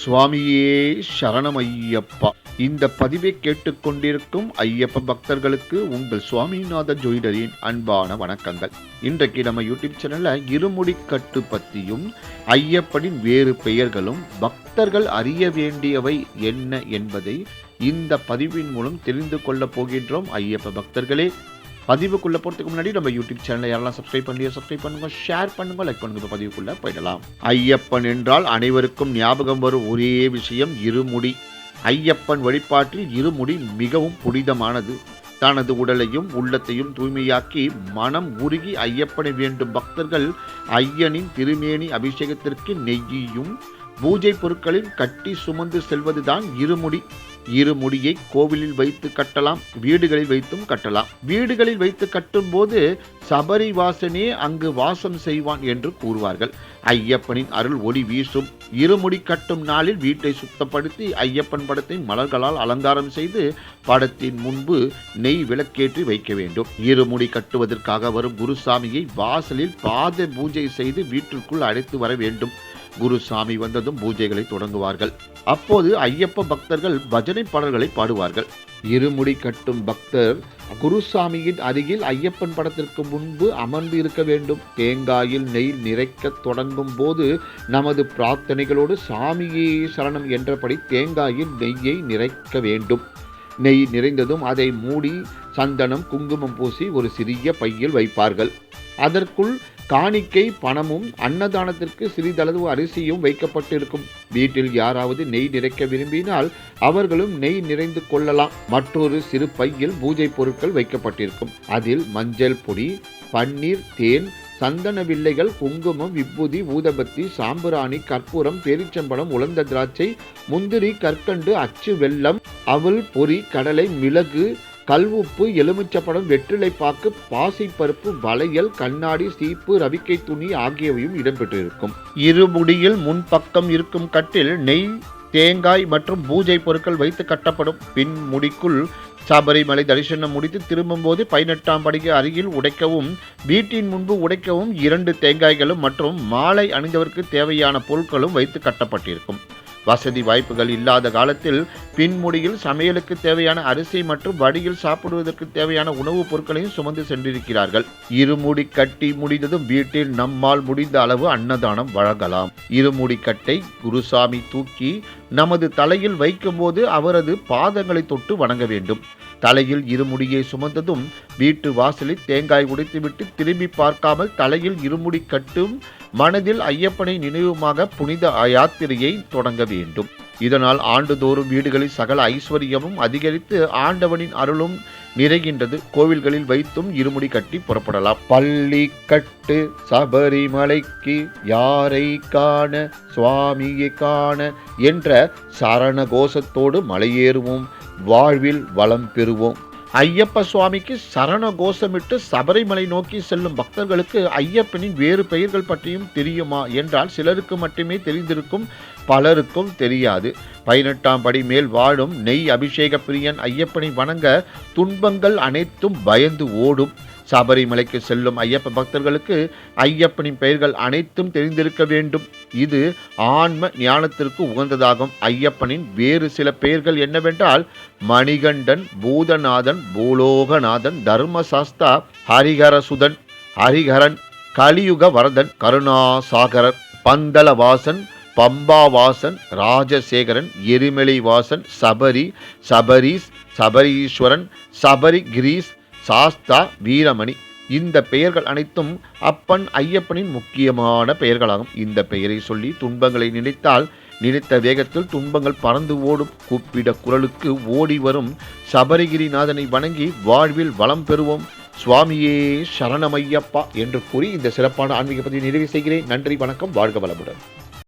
சுவாமியே சரணம் ஐயப்பா இந்த பதிவை கேட்டுக்கொண்டிருக்கும் ஐயப்ப பக்தர்களுக்கு உங்கள் சுவாமிநாத ஜோயிடரின் அன்பான வணக்கங்கள். இன்றைக்கு நம்ம யூடியூப் சேனல்ல இருமுடி கட்டு பற்றியும் ஐயப்பனின் வேறு பெயர்களும் பக்தர்கள் அறிய வேண்டியவை என்ன என்பதை இந்த பதிவின் மூலம் தெரிந்து கொள்ளப் போகின்றோம். ஐயப்ப பக்தர்களே பதிவுக்குள்ள போகிறதுக்கு முன்னாடி நம்ம யூடியூப் சேனலை யாரெல்லாம் சப்ஸ்கிரைப் பண்ணி சப்ஸ்கிரைப் பண்ணுங்க ஷேர் பண்ணுங்க லைக் பண்ணுங்க. இப்போ பதிவுக்குள்ள போயிடலாம். ஐயப்பன் என்றால் அனைவருக்கும் ஞாபகம் வரும் ஒரே விஷயம் இருமுடி. ஐயப்பன் வழிபாட்டில் இருமுடி மிகவும் புனிதமானது. தனது உடலையும் உள்ளத்தையும் தூய்மையாக்கி மனம் உருகி ஐயப்பனை வேண்டும் பக்தர்கள் ஐயனின் திருமேனி அபிஷேகத்திற்கு நெய்யும் பூஜை பொருட்களில் கட்டி சுமந்து செல்வதுதான் இருமுடி. இருமுடியை கோவிலில் வைத்து கட்டலாம் வீடுகளில் வைத்தும் கட்டலாம். வீடுகளில் வைத்து கட்டும் போது சபரி வாசனே அங்கு வாசம் செய்வான் என்று கூறுவார்கள். ஐயப்பனின் அருள் ஒளி வீசும். இருமுடி கட்டும் நாளில் வீட்டை சுத்தப்படுத்தி ஐயப்பன் படத்தை மலர்களால் அலங்காரம் செய்து படத்தின் முன்பு நெய் விளக்கேற்றி வைக்க வேண்டும். இருமுடி கட்டுவதற்காக வரும் குருசாமியை வாசலில் பாத பூஜை செய்து வீட்டிற்குள் அழைத்து வர வேண்டும். குருசாமி வந்ததும் பூஜைகளை தொடங்குவார்கள். அப்போது ஐயப்ப பக்தர்கள் பஜனை பாடல்களை பாடுவார்கள். இருமுடி கட்டும் பக்தர் குருசாமியின் அருகில் ஐயப்பன் படத்திற்கு முன்பு அமர்ந்து இருக்க வேண்டும். தேங்காயில் நெய் நிறைக்க தொடங்கும் போது நமது பிரார்த்தனைகளோடு சாமியே சரணம் என்றபடி தேங்காயில் நெய்யை நிறைக்க வேண்டும். நெய் நிறைந்ததும் அதை மூடி சந்தனம் குங்குமம் பூசி ஒரு சிறிய பையில் வைப்பார்கள். அதற்குள் காணிக்கை பணமும் அன்னதானத்திற்கு சிறிதளவு அரிசியும் வைக்கப்பட்டிருக்கும். வீட்டில் யாராவது நெய் நிறைக்க விரும்பினால் அவர்களும் நெய் நிறைந்து கொள்ளலாம். மற்றொரு சிறு பையில் பூஜை பொருட்கள் வைக்கப்பட்டிருக்கும். அதில் மஞ்சள் பொடி பன்னீர் தேன் சந்தன வில்லைகள் குங்குமம் விபூதி ஊதபத்தி சாம்பிராணி கற்பூரம் பேரிச்சம்பழம் உலர்ந்த திராட்சை முந்திரி கற்கண்டு அச்சு வெள்ளம் அவல் பொரி கடலை மிளகு கல்வுப்பு எலுமிச்சப்பழம் வெற்றிலைப்பாக்கு பாசிப்பருப்பு வளையல் கண்ணாடி சீப்பு ரவிக்கை துணி ஆகியவையும் இடம்பெற்றிருக்கும். இருமுடியில் முன்பக்கம் இருக்கும் கட்டில் நெய் தேங்காய் மற்றும் பூஜை பொருட்கள் வைத்து கட்டப்படும். பின் முடிக்குள் சபரிமலை தரிசனம் முடித்து திரும்பும்போது பதினெட்டாம் படிக்கு அருகில் உடைக்கவும் வீட்டின் முன்பு உடைக்கவும் இரண்டு தேங்காய்களும் மற்றும் மாலை அணிந்தவருக்கு தேவையான பொருட்களும் வைத்து கட்டப்பட்டிருக்கும். வசதி வாய்ப்புகள் இல்லாத காலத்தில் பின்முடியில் சமையலுக்கு தேவையான அரிசி மற்றும் வடியில் சாப்பிடுவதற்கு தேவையான உணவுப் பொருட்களையும் சுமந்து சென்றிருக்கிறார்கள். இருமுடி கட்டி முடிந்ததும் வீட்டில் நம்மால் முடிந்த அளவு அன்னதானம் வழங்கலாம். இருமுடி கட்டை குருசாமி தூக்கி நமது தலையில் வைக்கும்போது அவரது பாதங்களை தொட்டு வணங்க வேண்டும். தலையில் இருமுடியை சுமந்ததும் வீட்டு வாசலில் தேங்காய் உடைத்துவிட்டு திரும்பி பார்க்காமல் தலையில் இருமுடி கட்டும் மனதில் ஐயப்பனை நினைவுமாக புனித யாத்திரையை தொடங்க வேண்டும். இதனால் ஆண்டுதோறும் வீடுகளில் சகல ஐஸ்வர்யமும் அதிகரித்து ஆண்டவனின் அருளும் நிறைகின்றது. கோவில்களில் வைத்தும் இருமுடி கட்டி புறப்படலாம். பள்ளி கட்டு சபரிமலைக்கு யாரை காண சுவாமியை காண என்ற சரண கோஷத்தோடு மலையேறுவோம். வாழ்வில் வளம் பெறுவோம். ஐயப்ப சுவாமிக்கு சரண கோஷமிட்டு சபரிமலை நோக்கி செல்லும் பக்தர்களுக்கு ஐயப்பனின் வேறு பெயர்கள் பற்றியும் தெரியுமா என்றால் சிலருக்கு மட்டுமே தெரிந்திருக்கும் பலருக்கும் தெரியாது. பதினெட்டாம் படி மேல் வாழும் நெய் அபிஷேக பிரியன் ஐயப்பனை வணங்க துன்பங்கள் அனைத்தும் பயந்து ஓடும். சபரிமலைக்கு செல்லும் ஐயப்ப பக்தர்களுக்கு ஐயப்பனின் பெயர்கள் அனைத்தும் தெரிந்திருக்க வேண்டும். இது ஆன்ம ஞானத்திற்கு உகந்ததாகும். ஐயப்பனின் வேறு சில பெயர்கள் என்னவென்றால் மணிகண்டன் பூதநாதன் பூலோகநாதன் தர்மசாஸ்தா ஹரிஹரசுதன் ஹரிஹரன் கலியுக வரதன் கருணாசாகரர் பந்தலவாசன் பம்பாவாசன் ராஜசேகரன் எரிமலை வாசன் சபரி சபரீஸ் சபரீஸ்வரன் சபரி கிரீஸ் சாஸ்தா வீரமணி இந்த பெயர்கள் அனைத்தும் அப்பன் ஐயப்பனின் முக்கியமான பெயர்களாகும். இந்த பெயரை சொல்லி துன்பங்களை நினைத்தால் நினைத்த வேகத்தில் துன்பங்கள் பறந்து ஓடும். கூப்பிட குரலுக்கு ஓடி வரும் சபரிகிரிநாதனை வணங்கி வாழ்வில் வளம் பெறுவோம். சுவாமியே சரணமையப்பா என்று கூறி இந்த சிறப்பான ஆன்மீக பதிவை நிறைவு செய்கிறேன். நன்றி வணக்கம் வாழ்க வளமுடன்.